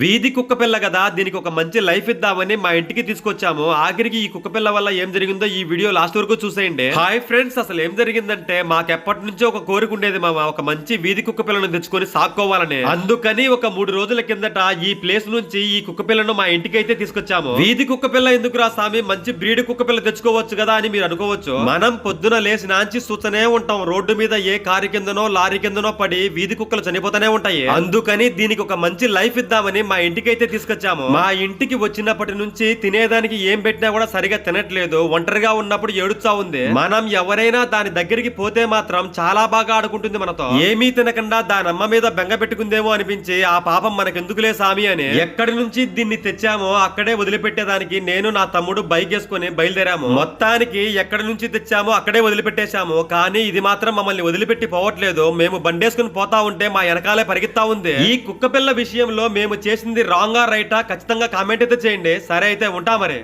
వీధి కుక్క పిల్ల కదా దీనికి ఒక మంచి లైఫ్ ఇద్దామని మా ఇంటికి తీసుకొచ్చాము. ఆఖరికి ఈ కుక్క పిల్ల వల్ల ఏం జరిగిందో ఈ వీడియో లాస్ట్ వరకు చూసేయండి. హాయ్ ఫ్రెండ్స్ అసలు ఏం జరిగిందంటే మాకెప్పటి నుంచో ఒక కోరిక ఉండేది మామ ఒక మంచి వీధి కుక్క పిల్లను తెచ్చుకొని సాక్కోవాలని. అందుకని ఒక మూడు రోజుల కిందట ఈ ప్లేస్ నుంచి ఈ కుక్క పిల్లను మా ఇంటికి అయితే తీసుకొచ్చాము. వీధి కుక్క పిల్ల ఎందుకు రా స్వామి మంచి బ్రీడ్ కుక్క పిల్ల తెచ్చుకోవచ్చు కదా అని మీరు అనుకోవచ్చు. మనం పొద్దున లేచి నాంచి సూచనే ఉంటాం రోడ్డు మీద ఏ కారు కిందనో లారీ కిందనో పడి వీధి కుక్కలు చనిపోతూనే ఉంటాయి. అందుకని దీనికి ఒక మంచి లైఫ్ ఇద్దామని మా ఇంటికి అయితే తీసుకొచ్చాము. మా ఇంటికి వచ్చినప్పటి నుంచి తినేదానికి ఏం పెట్టినా కూడా సరిగా తినట్లేదు. ఒంటరిగా ఉన్నప్పుడు ఏడుస్తా ఉంది. మనం ఎవరైనా దాని దగ్గరికి పోతే మాత్రం చాలా బాగా ఆడుకుంటుంది మనతో. ఏమీ తినకుండా దాని అమ్మ మీద బెంగ పెట్టుకుందేమో అనిపించి ఆ పాపం మనకెందుకులే సామి అని. ఎక్కడి నుంచి దీన్ని తెచ్చామో అక్కడే వదిలిపెట్టేదానికి నేను నా తమ్ముడు బైక్ వేసుకుని బయలుదేరాము. మొత్తానికి ఎక్కడి నుంచి తెచ్చామో అక్కడే వదిలిపెట్టేశాము. కానీ ఇది మాత్రం మమ్మల్ని వదిలిపెట్టి పోవట్లేదు. మేము బండేసుకుని పోతా ఉంటే మా వెనకాలే పరిగెత్తా ఉంది. ఈ కుక్క పిల్ల విషయంలో మేము చేసింది రాంగా రైటా ఖచ్చితంగా కామెంట్ అయితే చేయండి. సరే అయితే ఉంటా మరి.